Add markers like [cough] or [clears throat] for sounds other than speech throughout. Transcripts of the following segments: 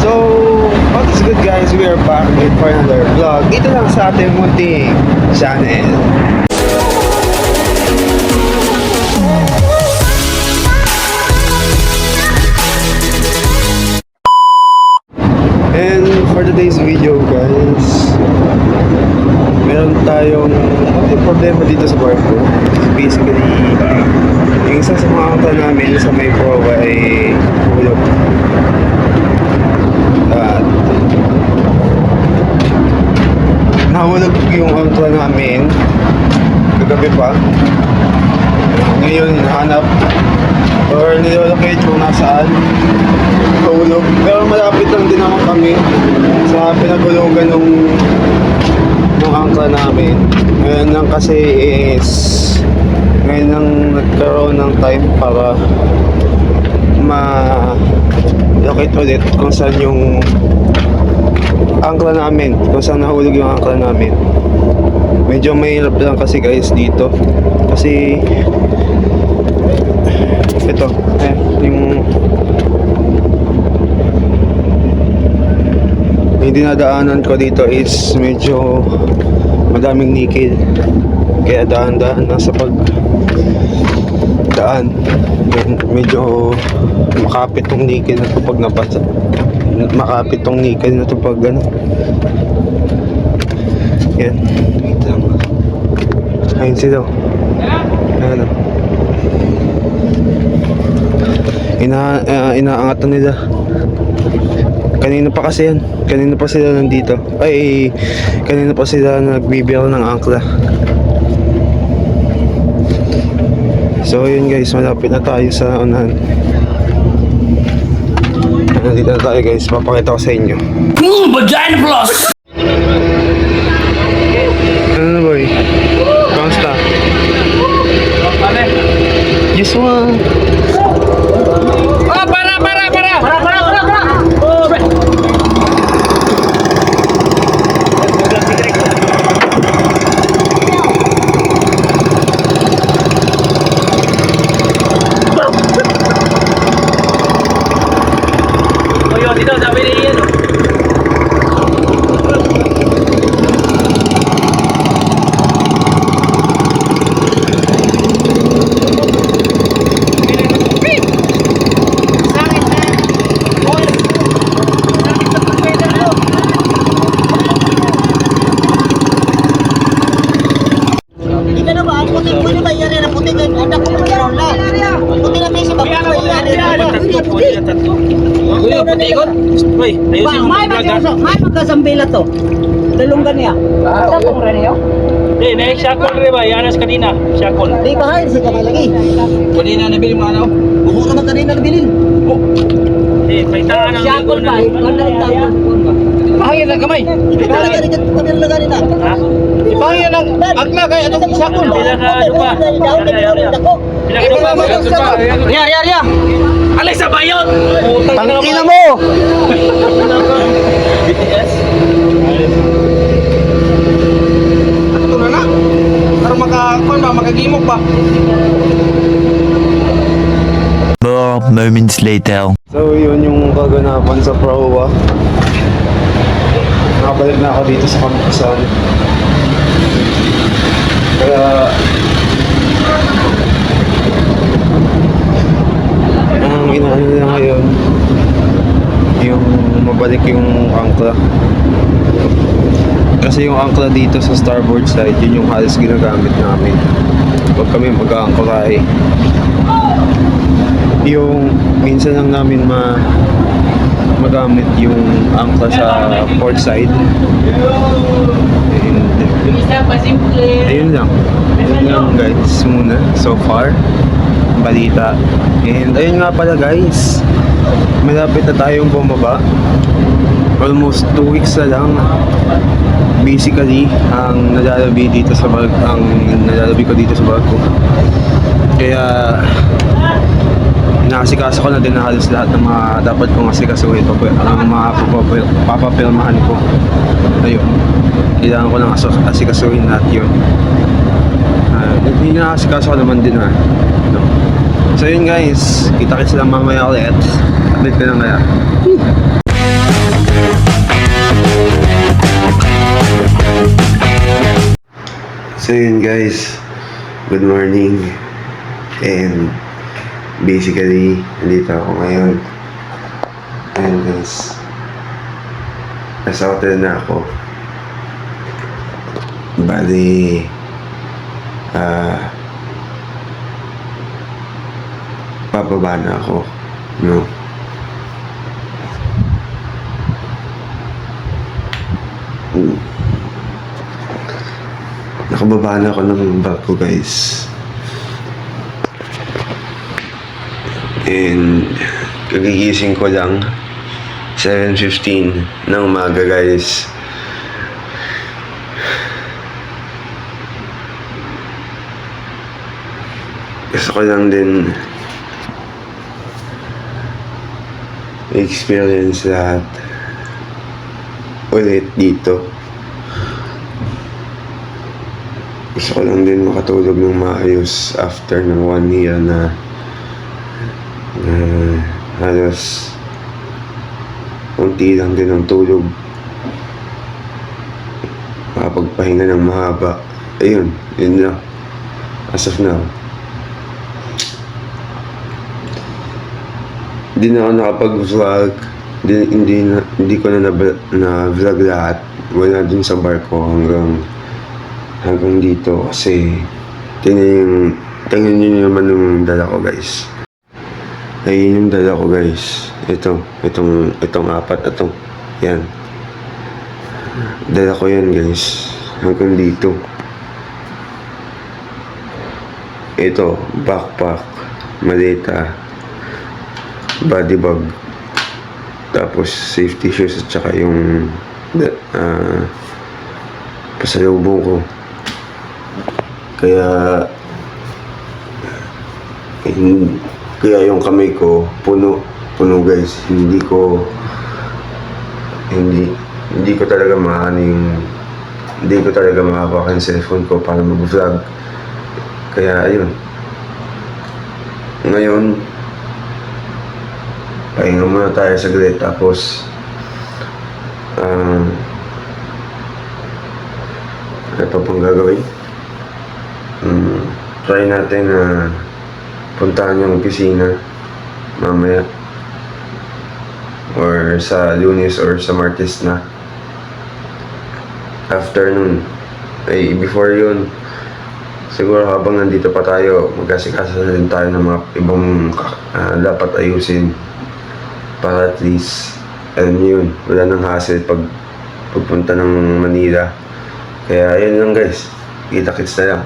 So, what is good guys? We are back with for another vlog. Dito lang sa ating munting channel. And for today's video guys, meron tayong konting problema dito sa barko. Basically, yung isa sa mga namin sa may proa ay hulog. At yung angka namin kagabi pa. Ngayon, hanap or nilolocate kung nasaan nahulog. Pero malapit lang din naman kami sa pinagulugan nung nung angka namin. Ngayon lang kasi is ngayon lang nagkaroon ng time para ma locate ulit kung saan yung angkla namin, kung saan nahulog yung angkla namin. Medyo mahirap lang kasi guys dito. Kasi ito, eh, yung yung dinadaanan ko dito is medyo madaming nickel. Kaya daan-daan na sa pag daan. Med- Medyo makapit tong nickel na to pag nabasa. Makapit tong nickel na to pag ano. Yan. Wait lang. Ayun sila. Ano. Ina, uh, inaangatan nila. Kanina pa kasi yan. Kanina pa sila nandito. Ay, kanina pa sila nagbibiyaw ng angkla. So yun guys, malapit na tayo sa unahan. Nandito na tayo guys, papakita ko sa inyo. Mm, Vagina Plus! Ano na boy? Kamusta? Just one. Ah, para, para, para! Para, para, para, para! Oh, be- Oh, yun, dito, sabi ni Ian. Ika na ba? Ang puti ko na ba yari na puti ka? Anak ko magkaroon na. Puti na kasi ba? Puti ba yari na puti? Puti. Uy, puti ikot. Uy, ayusin Ba, may ah. magkaso, may magkasambila to. Dalunggan niya. Sa pong rin niyo? Eh, na shakol rin ba? Yanas kanina, shakol. Di ba hay si kamay lagi? Kanina nabili mo ano? Buko naman kanina nabilin. Eh, may taan ang Shakol ba? Bahaya na kamay. Ikaw lagi rin kanila lagari na. Ha? Bahaya lang. Agla kay atong shakol. Sila ka, ano ba? Pinakadupa mo. Riya, riya, riya. Alay sa bayot! Tangina mo! BTS? Ito na na. Para makakuan ba, makagimok ba? More moments later. So yun yung kaganapan sa proa. Nakabalik na ako dito sa kampusan. Kaya ang inaano nila ngayon yung mabalik yung angkla. Kasi yung angkla dito sa starboard side, yun yung halos ginagamit namin. Pag kami mag-aangkla eh yung minsan lang namin ma magamit yung angkla sa port side. Ayun lang. Ayun lang guys muna so far. Balita. And ayun nga pala guys. Malapit na tayong bumaba. Almost 2 weeks na lang. Basically, ang nalalabi dito sa bag ang nalalabi ko dito sa barko. Kaya nakasikaso ko na din na halos lahat ng mga dapat kong asikasuhin pa ang mga papapil- papapilmahan ko ayun kailangan ko lang asikasuhin lahat yun Ah, hindi na asikaso ko naman din ha no. So yun guys, kita kita lang mamaya ulit. Update ko na maya. So yun guys, good morning. And basically, nandito ako ngayon. Ayun guys, nasa na ako. Bali, ah, uh, bababa na ako. No? Nakababa na ako ng barko guys. And kagigising ko lang 7.15 ng umaga guys. Gusto ko lang din experience lahat ulit dito. Gusto ko lang din makatulog ng maayos after ng one year na na halos unti lang din ang tulog. Makapagpahinga ng mahaba. Ayun, yun lang. As of now. Hindi na ako nakapag-vlog. Hindi, hindi, na, hindi ko na na- na-vlog lahat. Wala dun sa barko hanggang hanggang dito. Kasi tingnan yung tingnan nyo naman yung dala ko guys. Ayun yung dala ko guys. Ito itong itong apat to. Yan. Dala ko yan guys. Hanggang dito. Ito backpack maleta body bag tapos safety shoes at saka yung uh, pasalubong ko. Kaya hin- kaya yung kamay ko puno puno guys. Hindi ko hindi hindi ko talaga maano yung hindi ko talaga mahawakan yung cellphone ko para mag-vlog. Kaya ayun. Ngayon pahinga muna tayo saglit tapos um, ano pa pong gagawin? Mm, try natin na puntahan yung opisina mamaya. Or sa lunes or sa martes na. After nun ay before yun siguro habang nandito pa tayo magkasikasa din tayo ng mga ibang ah, dapat ayusin para at least alam niyo yun wala nang hassle pag pagpunta ng Manila. Kaya ayun lang guys. Kita kits na lang.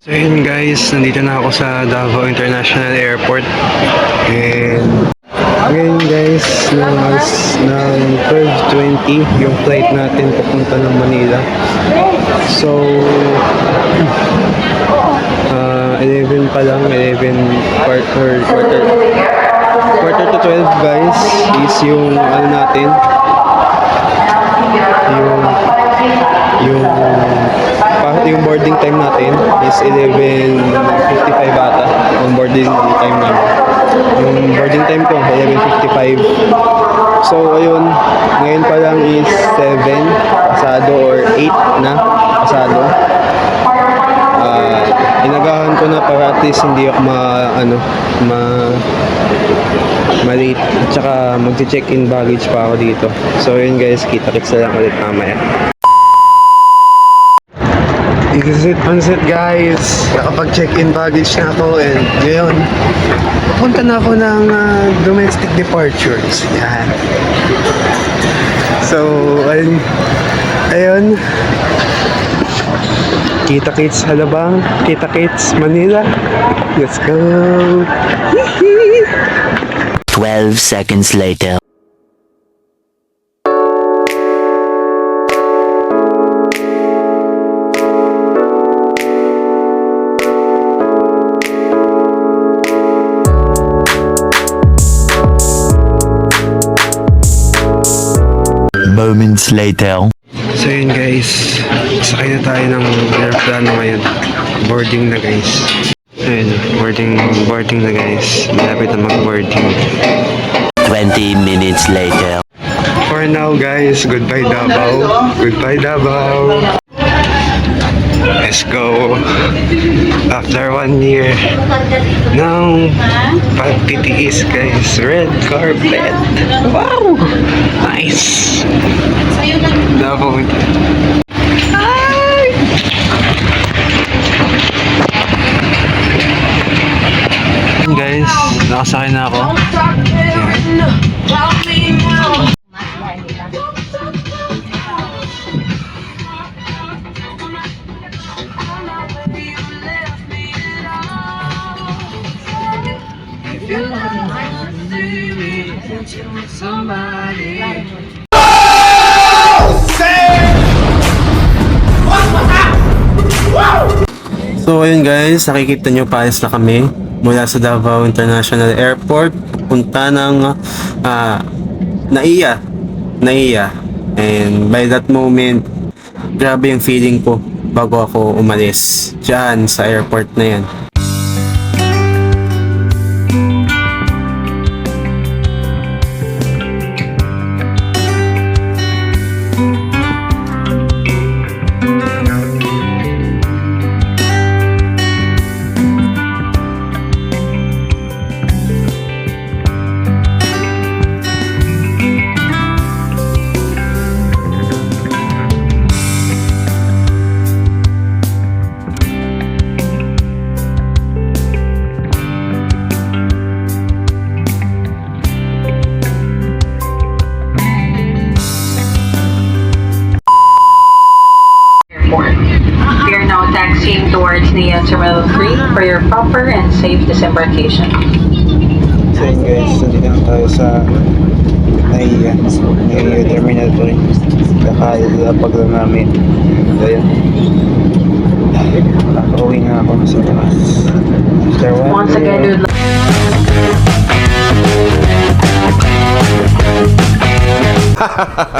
So yun guys, nandito na ako sa Davao International Airport. And ngayon guys, ng, ng 12.20 yung flight natin papunta ng Manila. So, [clears throat] ah 11 pa lang, 11 quarter, quarter, quarter to 12 guys is yung ano natin, yung yung yung boarding time natin is 11.55 ata. Yung boarding time namin. Yung boarding time ko 11.55 so ayun ngayon pa lang is 7 pasado or 8 na pasado inagahan ko na para at least hindi ako ma ano ma ma-late at saka magche-check-in baggage pa ako dito so yun guys kita-kits na lang ulit mamaya Exit Pansit guys! Nakapag-check-in baggage na ako and ngayon, punta na ako ng ah, domestic departures. Yan. So, ayun. Ayun. Kita Kits Halabang, Kita Kits Manila. Let's go! 12 seconds later. Moments later. So yun guys, sakay na tayo ng aeroplano ngayon. Boarding na guys. Ayun, boarding, boarding na guys. Malapit na mag-boarding. 20 minutes later. for now guys. Goodbye Davao. Goodbye Davao. Let's go. After one year ng pagtitiis guys. Red carpet. Wow! Nice. Davao. Guys, nakasakay na ako. So ayun guys, nakikita nyo paalis na kami mula sa Davao International Airport punta ng ah, Naiya. Naiya. And by that moment, grabe yung feeling ko bago ako umalis dyan sa airport na yan. Towards Terminal 3 for your proper and safe disembarkation. So yun guys, nandito na tayo sa Naiya. Naiya Terminal 3. Kakalapag lang namin. Ayun. Nakauwi na ako sa. After one Once again, we year. would like [laughs]